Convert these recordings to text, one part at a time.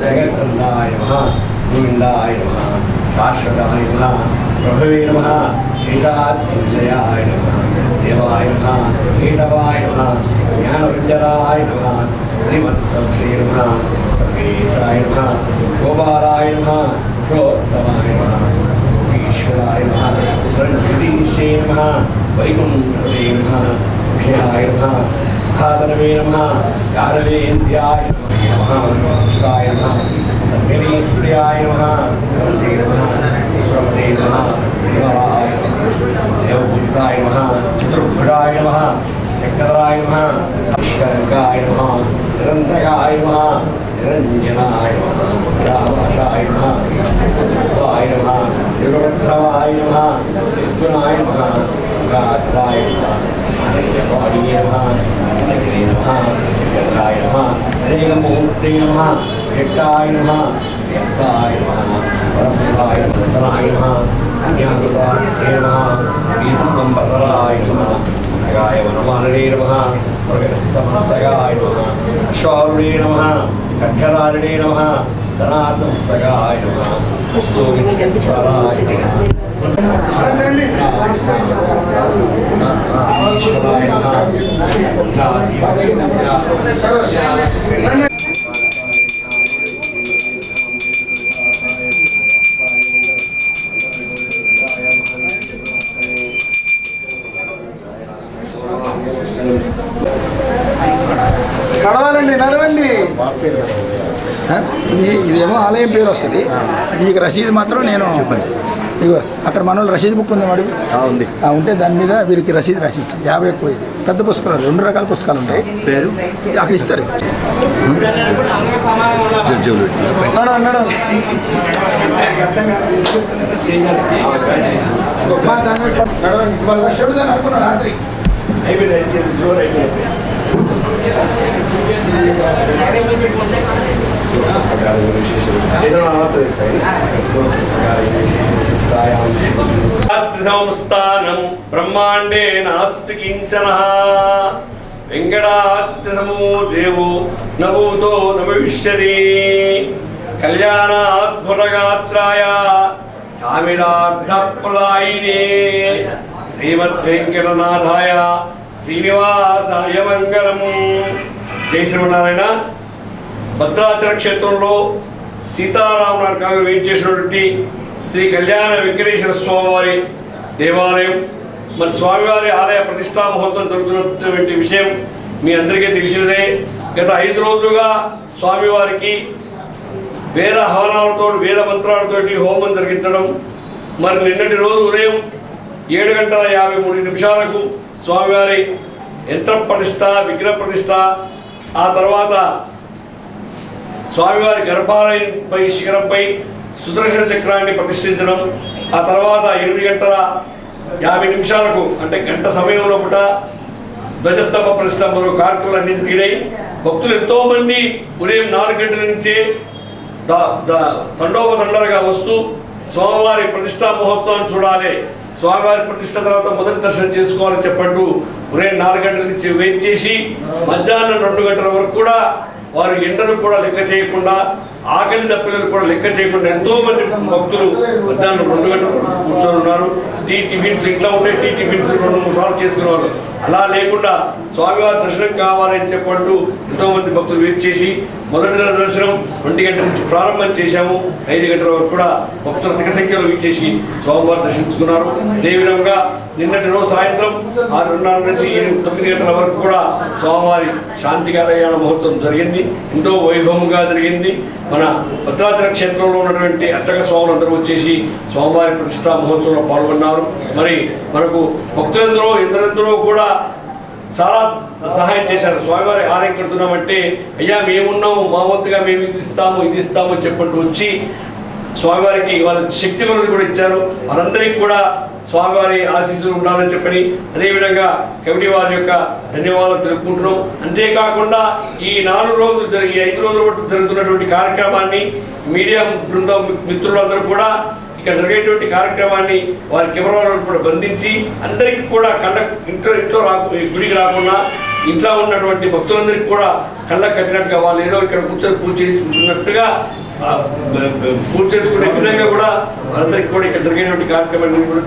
జగత్తందాయ నమ గోవిందాయ నమ శాశ్వతాయ నమ ప్రభవే నమ శేషాత్మజయాయ నమ దేవాయ నమ కేటవాయ నమ జ్ఞానవింజరాయ నమ శ్రీమత్సే నమ సర్వేశాయ నమ గోపాలాయ నమ ప్రోత్తమాయ నమ ఈశ్వరాయ నమ రంజుడీశే నమ వైకుంఠే నమ విషయాయ నమ సుఖాదరవే నమ యాదవేంద్యాయ నమ అచ్యుతాయ నమ గిరీప్రియాయ నమ గౌరీ నమ శ్రవణే నమ దేవాయ దేవభూతాయ నమ చతుర్భుజాయ నమ చక్రాయ నమ విష్కరంగాయ నమ నిరంతకాయ నమ నిరంజనాయ నమ రామాయ నమ చతుర్భాయ నమ నిరుద్రవాయ నమ నిర్గుణాయ నమ గాధరాయ నమ వాడియే నమ అగ్నే నమ గంగాయ నమ అనేకమూర్తే నమ ఘట్టాయ నమ వ్యస్తాయ నమ పరమేవాయ నమరాయ నమ జ్ఞానదాయ నమ వీతంబరాయ నమ నగాయ నమ ప్రగస్తమస్తగాయ నమ అశ్వారుడే నమ ఖడ్గరారుడే నమ ధనాత్మస్తగాయ నమ స్తోమిత్వరాయ నమ ఈశ్వరాయ నమ ఇది ఇదేమో ఆలయం పేరు వస్తుంది. మీకు రసీదు మాత్రం నేను ఇగో అక్కడ మన వాళ్ళు రసీదు బుక్ ఉంది వాడు ఉంది. ఆ, ఉంటే దాని మీద వీరికి రసీదు రాసి యాభై ఎక్కువ. పెద్ద పుస్తకాలు రెండు రకాల పుస్తకాలు ఉంటాయి. పేరు? అక్కడ ఇస్తారు. అయిపోయింది. సంస్థానం బ్రహ్మాండే నాస్తి కించన. వెంకటాత్మో దేవో నభూతో న భవిష్యతి కళ్యాణాద్భుతగాత్రాయ కామిడార్థప్రదాయినే శ్రీమద్వెంకటనాథాయ శ్రీనివాసాయ మంగళము. జై శ్రీమన్నారాయణ. భద్రాచల క్షేత్రంలో సీతారామనాథ్ వెయిట్ చేసినటువంటి శ్రీ కళ్యాణ వెంకటేశ్వర స్వామివారి దేవాలయం. మరి స్వామివారి ఆలయ ప్రతిష్టా మహోత్సవం జరుగుతున్నటువంటి విషయం మీ అందరికీ తెలిసినదే. గత ఐదు రోజులుగా స్వామివారికి వేద హవనాలతో వేద మంత్రాలతోటి హోమం జరిగించడం. మరి నిన్నటి రోజు ఉదయం ఏడు గంటల యాభై మూడు నిమిషాలకు స్వామివారి యంత్ర ప్రతిష్ట విగ్రహ ప్రతిష్ట. ఆ తర్వాత స్వామివారి గర్భాలయంపై శిఖరంపై సుదర్శన చక్రాన్ని ప్రతిష్ఠించడం. ఆ తర్వాత ఎనిమిది గంటల యాభై నిమిషాలకు అంటే గంట సమయం లోపల ధ్వజస్తంభ ప్రతిష్ట మరో కార్యక్రమాలు అన్ని జరిగినాయి భక్తులు ఎంతో మంది ఉదయం నాలుగు గంటల నుంచే ద- తండోపతండలుగా వస్తూ స్వామివారి ప్రతిష్టా మహోత్సవం చూడాలి. స్వామివారి ప్రతిష్ట తర్వాత మొదటి దర్శనం చేసుకోవాలని చెప్పంటూ ఉదయం నాలుగు గంటల నుంచి వెయిట్ చేసి మధ్యాహ్నం రెండు గంటల వరకు కూడా వారు ఎండను కూడా లెక్క చేయకుండా ఆకలి దప్పికలు కూడా లెక్క చేయకుండా ఎంతో మంది భక్తులు మధ్యాహ్నం రెండు గంటల వరకు కూర్చొని ఉన్నారు. టీ టిఫిన్స్ ఇంట్లో ఉంటే టీ టిఫిన్స్ రెండు మూడు సార్లు చేసుకునేవాళ్ళు. అలా లేకుండా స్వామివారి దర్శనం కావాలని చెప్పంటూ ఎంతోమంది భక్తులు వెయిట్ చేసి మొదటి దర్శనం రెండు గంటల నుంచి ప్రారంభం చేశాము. ఐదు గంటల వరకు కూడా భక్తులు అధిక సంఖ్యలో వీచేసి స్వామివారి దర్శించుకున్నారు. అదేవిధంగా నిన్నటి రోజు సాయంత్రం ఆరున్నర నుంచి తొమ్మిది గంటల వరకు కూడా స్వామివారి శాంతి కళ్యాణ మహోత్సవం జరిగింది. ఎంతో వైభవంగా జరిగింది. మన భద్రాచల క్షేత్రంలో ఉన్నటువంటి అర్చక స్వాములు అందరూ వచ్చేసి స్వామివారి ప్రతిష్టా మహోత్సవంలో పాల్గొన్నారు. మరి మనకు భక్తులందరూ ఎందరెందరో కూడా చాలా సహాయం చేశారు. స్వామివారి ఆలయం కడుతున్నామంటే అయ్యా మేమున్నాము మా వంతుగా మేము ఇది ఇస్తాము ఇది ఇస్తాము అని చెప్పంటూ వచ్చి స్వామివారికి వాళ్ళ శక్తి కొలది కూడా ఇచ్చారు. వారందరికీ కూడా స్వామివారి ఆశీస్సులు ఉండాలని చెప్పని అదేవిధంగా కమిటీ వారి యొక్క ధన్యవాదాలు తెలుపుకుంటున్నాం. అంతేకాకుండా ఈ నాలుగు రోజులు జరిగి ఐదు రోజుల పాటు జరుగుతున్నటువంటి కార్యక్రమాన్ని మీడియా బృందం మిత్రులందరూ కూడా ఇక్కడ జరిగేటువంటి కార్యక్రమాన్ని వారి కెమెరాలను కూడా బంధించి అందరికీ కూడా కళ్ళ ఇంట్లో ఇంట్లో రా గుడికి రాకుండా ఇంట్లో ఉన్నటువంటి భక్తులందరికీ కూడా కళ్ళకు కట్టినట్టుగా వాళ్ళు ఏదో ఇక్కడ కూర్చొని పూజ చేయించుకుంటున్నట్టుగా పూజ చేసుకునే విధంగా కూడా వారందరికీ కూడా ఇక్కడ జరిగేటువంటి కార్యక్రమాన్ని కూడా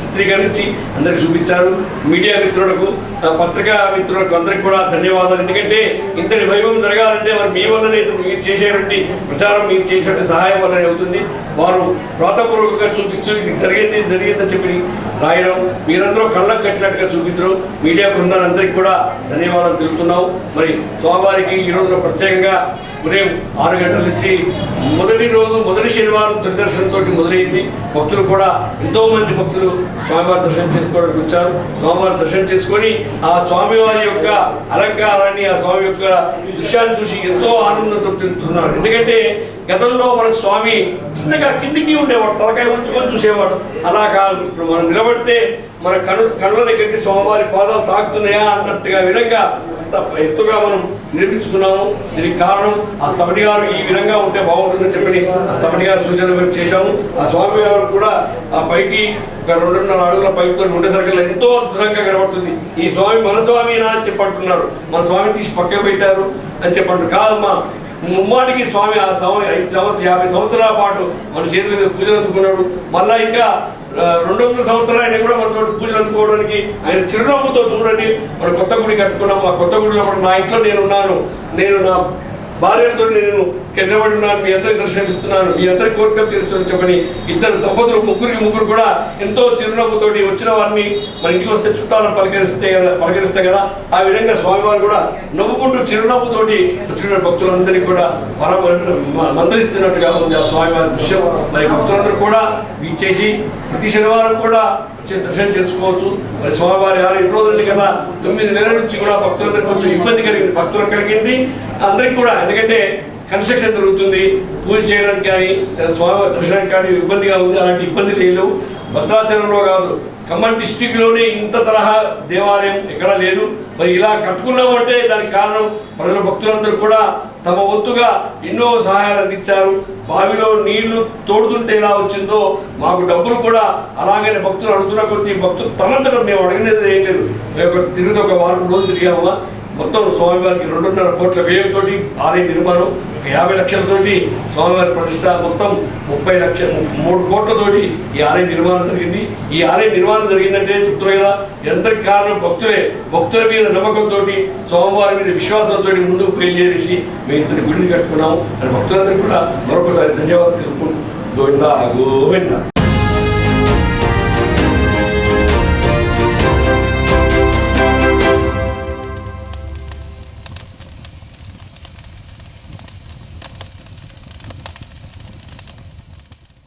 చిత్రీకరించి అందరికి చూపించారు. మీడియా మిత్రులకు పత్రికా మిత్రులకు అందరికి కూడా ధన్యవాదాలు. ఎందుకంటే ఇంతటి వైభవం జరగాలంటే మరి మీ వల్లనే మీరు చేసేటువంటి ప్రచారం మీరు చేసేటువంటి సహాయం వల్లనే అవుతుంది. వారు వ్రాతపూర్వకంగా చూపించు ఇది జరిగింది జరిగిందని చెప్పి రాయడం. మీరందరూ కళ్ళకు కట్టినట్టుగా చూపించడం. మీడియా బృందాలందరికీ కూడా ధన్యవాదాలు తెలుపుతున్నాం. మరి స్వామివారికి ఈ రోజున ప్రత్యేకంగా ఉదయం ఆరు గంటల నుంచి మొదటి రోజు మొదటి శనివారం దుర్దర్శనంతో మొదలైంది. భక్తులు కూడా ఎంతో మంది భక్తులు స్వామివారి దర్శనం చేసుకోవడానికి వచ్చారు. స్వామివారి దర్శనం చేసుకొని ఆ స్వామివారి యొక్క అలంకారాన్ని ఆ స్వామి యొక్క దృశ్యాన్ని చూసి ఎంతో ఆనందంతో తింటున్నారు ఎందుకంటే గతంలో మనకు స్వామి చిన్నగా కిందికి ఉండేవాడు తలకాయ ఉంచుకొని చూసేవాడు. అలా కాదు. ఇప్పుడు మనం నిలబడితే మన కను కనుల దగ్గరికి స్వామివారి పాదాలు తాకుతున్నాయా అన్నట్టుగా విధంగా ఎంత ఎత్తుగా మనం నిర్మించుకున్నాము దీనికి కారణం ఆ సమితి గారు ఈ విధంగా ఉంటే బాగుంటుందని చెప్పి ఆ సమితి గారు సూచన మేము చేశాము. ఆ స్వామి గారు కూడా ఆ పైకి ఒక రెండున్నర అడుగుల పైపుతో ఉండేసరికి ఎంతో అద్భుతంగా కనబడుతుంది. ఈ స్వామి మన స్వామినా అని చెప్పంటున్నారు. మన స్వామి తీసి పక్కన పెట్టారు అని చెప్పంటారు కాదమ్మా ముమ్మాటికి స్వామి ఆ స్వామి ఐదు సంవత్సరం యాభై సంవత్సరాల పాటు మన చేతుల మీద పూజలు అందుకున్నాడు. మళ్ళా ఇంకా రెండు వందల సంవత్సరాలు ఆయన కూడా మనతో పూజలు అందుకోవడానికి ఆయన చిరునవ్వుతో చూడండి. మన కొత్త గుడి కట్టుకున్నాం. ఆ కొత్త గుడిలో నా ఇంట్లో నేను ఉన్నాను నేను నా భార్యలతో నేను కిందబడి ఉన్నాను మీ అందరికి దర్శనమిస్తున్నాను మీ అందరి కోరికలు తీర్చుకొని చెప్పని ఇద్దరు దంపతులు ముగ్గురికి ముగ్గురు కూడా ఎంతో చిరునవ్వుతోటి వచ్చిన వారిని మన ఇంటికి వస్తే చుట్టాలను పలకరిస్తే కదా పలకరిస్తే కదా ఆ విధంగా స్వామివారు కూడా నవ్వుకుంటూ చిరునవ్వుతోటి వచ్చిన భక్తులందరికీ కూడా పరమ మందలిస్తున్నట్టుగా ఉంది ఆ స్వామివారి దృశ్యం. మరి భక్తులందరూ కూడా వీచేసి ప్రతి శనివారం కూడా దర్శనం చేసుకోవచ్చు. మరి స్వామివారి ఆరు ఎన్ని రోజులు కదా తొమ్మిది నెలల నుంచి కూడా భక్తులందరికీ కొంచెం ఇబ్బంది కలిగింది. భక్తులకు కలిగింది. అందరికి కూడా ఎందుకంటే కన్స్ట్రక్షన్ జరుగుతుంది. పూజ చేయడానికి కానీ స్వామివారి దర్శనానికి కానీ ఇబ్బందిగా ఉంది. అలాంటి ఇబ్బంది లేవు. భద్రాచలంలో కాదు ఖమ్మం డిస్టిక్లోనే ఇంత తరహా దేవాలయం ఎక్కడా లేదు. మరి ఇలా కట్టుకున్నామంటే దానికి కారణం ప్రజల భక్తులందరూ కూడా తమ వంతుగా ఎన్నో సహాయాలు అందించారు. బావిలో నీళ్ళు తోడుతుంటే ఎలా వచ్చిందో మాకు డబ్బులు కూడా అలాగనే భక్తులు అడుగుతున్న కొద్దీ భక్తులు తనంతట మేము అడగనేది ఏం లేదు. మేము ఒక తిరిగి ఒక వారం రోజులు తిరిగామా? మొత్తం స్వామివారికి రెండున్నర కోట్ల వ్యయంతో ఆలయ నిర్మాణం ఒక యాభై లక్షలతోటి స్వామివారి ప్రతిష్ట మొత్తం ముప్పై లక్ష మూడు కోట్లతోటి ఈ ఆలయ నిర్మాణం జరిగింది. ఈ ఆలయ నిర్మాణం జరిగిందంటే చెప్తున్నారు కదా ఎంతటి కారణం భక్తులే భక్తుల మీద నమ్మకంతో స్వామివారి మీద విశ్వాసంతో ముందుకు బయలుదేరేసి మేము ఇంతటి గుడిని కట్టుకున్నాము. అని భక్తులందరికీ కూడా మరొకసారి ధన్యవాదాలు తెలుపుకుంటూ గోవిందా గోవిందా.